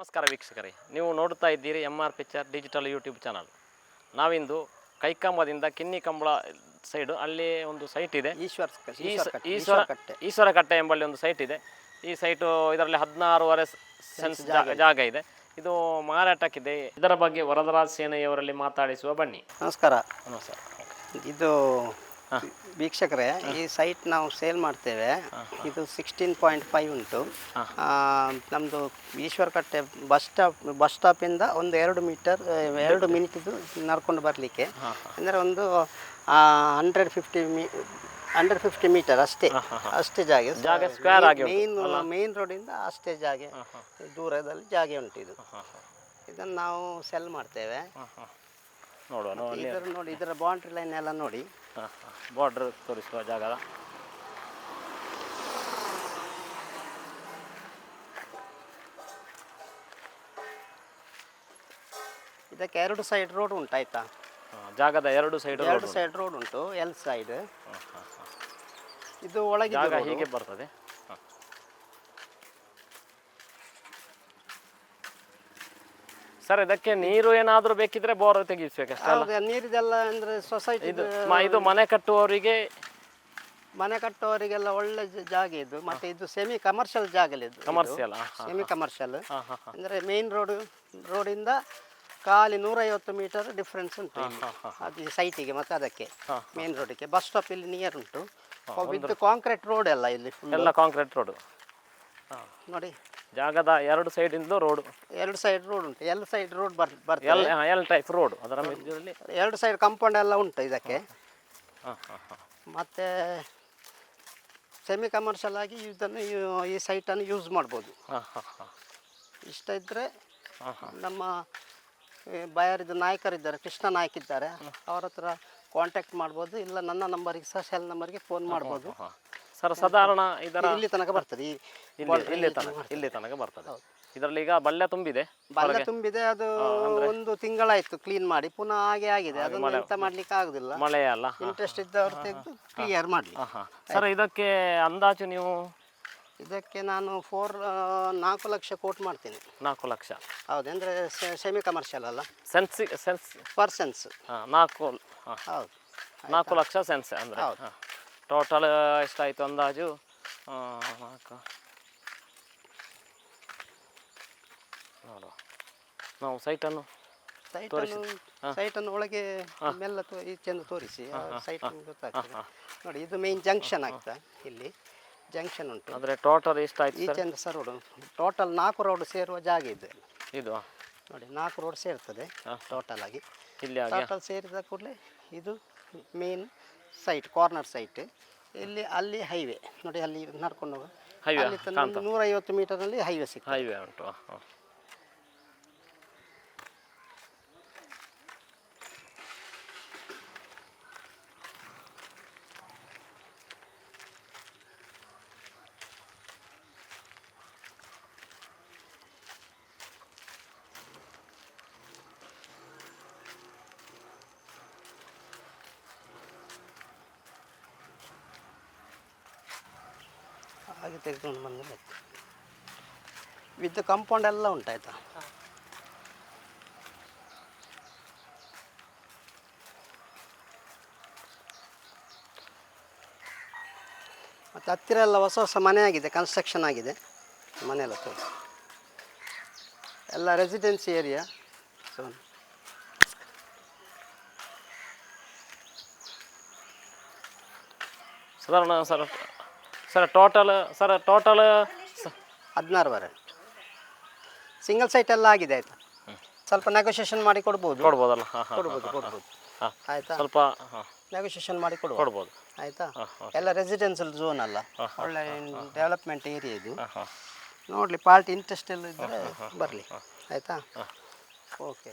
ನಮಸ್ಕಾರ ವೀಕ್ಷಕರೇ. ನೀವು ನೋಡ್ತಾ ಇದ್ದೀರಿ M R picture digital YouTube channel ನಾವಿಂದು ಕೈಕಂಬದಿಂದ ಕಿನ್ನಿ ಕಂಬಳ ಸೈಡು ಅಲ್ಲಿ ಒಂದು ಸೈಟ್ ಇದೆ. ಈಶ್ವರ್ ಈಶ್ವರ ಈಶ್ವರ ಈಶ್ವರ ಕಟ್ಟೆ. ಎಂಬಲ್ಲಿ ಒಂದು ಸೈಟ್ ಇದೆ. ಈ ಸೈಟು ಇದರಲ್ಲಿ ಹದಿನಾರೂವರೆ ಸೆನ್ಸ್ ಜಾಗ ಜಾಗ ಇದೆ. ಇದು ಮಾರಾಟಕ್ಕಿದೆ. ಇದರ ಬಗ್ಗೆ ವರದರಾಜ್ ಸೇನೆಯವರಲ್ಲಿ ಮಾತಾಡಿಸುವ ಬನ್ನಿ. ನಮಸ್ಕಾರ. ನಮಸ್ಕಾರ. ಇದು ವೀಕ್ಷಕರೇ ಈ ಸೈಟ್ ನಾವು ಸೇಲ್ ಮಾಡ್ತೇವೆ. ಇದು ಸಿಕ್ಸ್ಟೀನ್ ಪಾಯಿಂಟ್ ಫೈವ್ ಉಂಟು. ನಮ್ಮದು ಈಶ್ವರ ಕಟ್ಟೆ ಬಸ್ ಸ್ಟಾಪ್ ಬಸ್ ಸ್ಟಾಪಿಂದ ಒಂದು ಎರಡು ಮೀಟರ್ ಎರಡು ಮಿನಿಟ್ದು ನಡ್ಕೊಂಡು ಬರಲಿಕ್ಕೆ. ಅಂದರೆ ಒಂದು ಹಂಡ್ರೆಡ್ ಫಿಫ್ಟಿ ಮೀ ಹಂಡ್ರೆಡ್ ಫಿಫ್ಟಿ ಮೀಟರ್ ಅಷ್ಟೇ. ಅಷ್ಟೇ ಜಾಗ. ಜಾಗ ಸ್ಕ್ವೇರ್ ಆಗಿ ಮೇನ್ ಮೇನ್ ರೋಡಿಂದ ಅಷ್ಟೇ ಜಾಗ ದೂರದಲ್ಲಿ ಜಾಗ ಉಂಟು ಇದು. ಇದನ್ನು ನಾವು ಸೆಲ್ ಮಾಡ್ತೇವೆ. ನೋಡುವ ನೋಡಿ ಇದರ ಬೌಂಡ್ರಿ ಲೈನ್ ಎಲ್ಲ ನೋಡಿ. ಬಾರ್ಡರ್ ತೋರಿಸುವ ಜಾಗ. ಇದಕ್ಕೆ ಎರಡು ಸೈಡ್ ರೋಡ್ ಉಂಟು ಆಯ್ತಾ? ಜಾಗದ ಎರಡು ಸೈಡ್ ಎರಡು ಸೈಡ್ ರೋಡ್ ಉಂಟು ಎಲ್ ಸೈಡ್ ಇದು ಒಳಗೆ ಜಾಗ ಹೀಗೆ ಬರ್ತದೆ. ಸರ್ ಇದಕ್ಕೆ ನೀರು ಏನಾದರೂ ಬೇಕಿದ್ರೆ ಬೋರ್ ತೆಗಿಸ್ಬೇಕಷ್ಟೇ ಅಲ್ಲ? ನೀರಿದೆಲ್ಲ ಅಂದ್ರೆ ಸೊಸೈಟಿ ಇದು ಮ- ಇದು ಮನೆ ಕಟ್ಟುವವರಿಗೆ ಮನೆ ಕಟ್ಟುವವರಿಗೆಲ್ಲ ಒಳ್ಳೆ ಜ- ಜಾಗ ಇದು. ಮತ್ತೆ ಇದು ಸೆಮಿ ಕಮರ್ಷಿಯಲ್ ಜಾಗ ಇದು. ಕಮರ್ಷಿಯಲ್ ಸೆಮಿ ಕಮರ್ಷಿಯಲ್ ಅಂದ್ರೆ ಮೇನ್ ರೋಡ್ ರೋಡಿಂದ ಖಾಲಿ ನೂರೈವತ್ತು ಮೀಟರ್ ಡಿಫ್ರೆನ್ಸ್ ಉಂಟು ಇಲ್ಲಿ. ಅದು ಸೈಟಿಗೆ ಮತ್ತೆ ಅದಕ್ಕೆ ಮೇನ್ ರೋಡಿಗೆ ಬಸ್ ಸ್ಟಾಪ್ ಇಲ್ಲಿ ನಿಯರ್ ಉಂಟು. ವಿತ್ ಕಾಂಕ್ರೀಟ್ ರೋಡ್ ಎಲ್ಲ ಇಲ್ಲಿ full. ಎಲ್ಲ ಕಾಂಕ್ರೀಟ್ ರೋಡ್ ನೋಡಿ. ಜಾಗದ ಎರಡು ಸೈಡಿಂದಲೂ ರೋಡ್ ಎರಡು ಸೈಡ್ ರೋಡ್ ಉಂಟು. ಎಲ್ ಸೈಡ್ ರೋಡ್ ಬರ್ ಬರ್ತದೆ. ಎಲ್ ಎಲ್ ಟೈಪ್ ರೋಡ್ ಅದರ ಮಧ್ಯದಲ್ಲಿ ಎರಡು ಸೈಡ್ ಕಾಂಪೌಂಡ್ ಎಲ್ಲ ಉಂಟು ಇದಕ್ಕೆ. ಹಾಂ ಹಾಂ ಹಾಂ ಮತ್ತು ಸೆಮಿ ಕಮರ್ಷಿಯಲ್ ಆಗಿ ಇದನ್ನು ಯು- ಈ ಸೈಟನ್ನು ಯೂಸ್ ಮಾಡ್ಬೋದು. ಹಾಂ ಹಾಂ ಹಾಂ. ಇಷ್ಟ ಇದ್ದರೆ ನಮ್ಮ ಈ ಬಯಾರಿದ ನಾಯಕರಿದ್ದಾರೆ ಕೃಷ್ಣ ನಾಯಕ್ ಇದ್ದಾರೆ. ಅವ್ರ ಹತ್ರ ಕಾಂಟ್ಯಾಕ್ಟ್ ಮಾಡ್ಬೋದು. ಇಲ್ಲ ನನ್ನ ನಂಬರಿಗೆ ಸಹ ಸೆಲ್ ನಂಬರ್ಗೆ ಫೋನ್ ಮಾಡ್ಬೋದು. ಹಾಂ. ಸರ್ ಸಾಧಾರಣ ಇದರ ಇಲ್ಲಿ ತನಕ ಬರ್ತದೆ ಈ ಇಲ್ಲಿ ಇಲ್ಲಿ ತನಕ ಇಲ್ಲಿ ತನಕ ಬರ್ತದೆ. ಇದರಲ್ಲಿ ಈಗ ಬಳ್ಳೆ ತುಂಬಿದೆ ಬಳ್ಳೆ ತುಂಬಿದೆ ಅದು ಒಂದು ತಿಂಗಳಾಯ್ತು ಕ್ಲೀನ್ ಮಾಡಿ ಪುನಃ ಹಾಗೆ ಆಗಿದೆ. ಅದನ್ನು ಎಂತ ಮಾಡ್ಲಿಕ್ಕೆ ಆಗುದಿಲ್ಲ. ಮಳೆ ಅಲ್ಲ ಇಂಟ್ರೆಸ್ಟ್ ಇದ್ದವ್ರು ತೆಗೆದು ಕ್ಲಿಯರ್ ಮಾಡಲಿ. ಹಾಂ ಸರ್ ಇದಕ್ಕೆ ಅಂದಾಜು ನೀವು? ಇದಕ್ಕೆ ನಾನು ಫೋರ್ ನಾಲ್ಕು ಲಕ್ಷ ಕೋಟ್ ಮಾಡ್ತೀನಿ. ನಾಲ್ಕು ಲಕ್ಷ. ಹೌದು ಅಂದರೆ ಸೆಮಿ ಕಮರ್ಷಿಯಲ್ ಅಲ್ಲ. ಸೆನ್ಸ್ ಸೆನ್ಸ್ ಪರ್ಸೆನ್ಸ್ ಹಾಂ ನಾಲ್ಕು ಹೌದು. ನಾಲ್ಕು ಲಕ್ಷ ಸೆನ್ಸ್ ಅಂದರೆ ಹಾಂ. ಟೋಟಲ್ ಎಷ್ಟಾಯಿತು ಅಂದಾಜು. ಆ, ನಾಲ್ಕು ನೋಡುವ ನಾವು ಸೈಟನ್ನು ಸೈಟನ್ನು ಒಳಗೆ ಮೆಲ್ಲ ಈಚೆಂದು ತೋರಿಸಿ. ಸೈಟ್ ಗೊತ್ತಾಗ್ತದೆ. ನೋಡಿ ಇದು ಮೇನ್ ಜಂಕ್ಷನ್ ಆಗ್ತಾ ಇಲ್ಲಿ. ಜಂಕ್ಷನ್ ಉಂಟು. ಅಂದರೆ ಟೋಟಲ್ ಎಷ್ಟಾಯ್ತು ಈಚೆಂದು ಸರ್ ರೋಡು. ಟೋಟಲ್ ನಾಲ್ಕು ರೋಡ್ ಸೇರುವ ಜಾಗ ಇದೆ. ಇದು? ನೋಡಿ ನಾಲ್ಕು ರೋಡ್ ಸೇರ್ತದೆ ಟೋಟಲ್ ಆಗಿ. ಇಲ್ಲಿ ಟೋಟಲ್ ಸೇರಿದ ಕೂಡಲೇ ಇದು ಮೇನ್ ಸೈಟ್ ಕಾರ್ನರ್ ಸೈಟ್ ಇಲ್ಲಿ ಅಲ್ಲಿ ಹೈವೇ ನೋಡಿ ಅಲ್ಲಿ ನಡ್ಕೊಂಡು ಹೋಗು. ಹೈವೇ ಅಲ್ಲಿ ತನಕ ನೂರೈವತ್ತು ಹೈವೇ ಸಿಗ್ತದೆ. ಹೈವೇ ಉಂಟು ಹಾಗೆ ತೆಗೆದುಕೊಂಡು ಬಂದರೆ ವಿತ್ ಕಾಂಪೌಂಡ್ ಎಲ್ಲ ಉಂಟಾಯ್ತಾ ಮತ್ತು ಹತ್ತಿರ ಎಲ್ಲ ಹೊಸ ಹೊಸ ಮನೆ ಆಗಿದೆ ಕನ್ಸ್ಟ್ರಕ್ಷನ್ ಆಗಿದೆ. ಮನೆಯೆಲ್ಲ ತೋರಿಸಿ. ಎಲ್ಲ ರೆಸಿಡೆನ್ಸಿ ಏರಿಯಾ ಸೊ ಸಾಧಾರಣ sir sir total sir total ಹದಿನಾರು ವರೆ ಸಿಂಗಲ್ ಸೈಟ್ ಎಲ್ಲ ಆಗಿದೆ ಆಯ್ತಾ? ಸ್ವಲ್ಪ ನೆಗೋಷಿಯೇಷನ್ ಮಾಡಿ ಕೊಡ್ಬೋದು? ಕೊಡ್ಬೋದಲ್ಲ? ಹಾಂ ಕೊಡ್ಬೋದು ಕೊಡ್ಬೋದು. ಆಯ್ತಾ? ಸ್ವಲ್ಪ ನೆಗೋಷಿಯೇಷನ್ ಮಾಡಿ ಕೊಡ್ಬೋದು. ಕೊಡ್ಬೋದು. ಆಯ್ತಾ? ಎಲ್ಲ ರೆಸಿಡೆನ್ಷಿಯಲ್ ಝೋನ್ ಅಲ್ಲ. ಒಳ್ಳೆ ಡೆವಲಪ್ಮೆಂಟ್ ಏರಿಯಾ ಇದು. ನೋಡಲಿ ಪಾರ್ಟಿ ಇಂಟ್ರೆಸ್ಟ್ ಎಲ್ಲ ಇದ್ದರೆ ಬರಲಿ. ಆಯಿತಾ? ಓಕೆ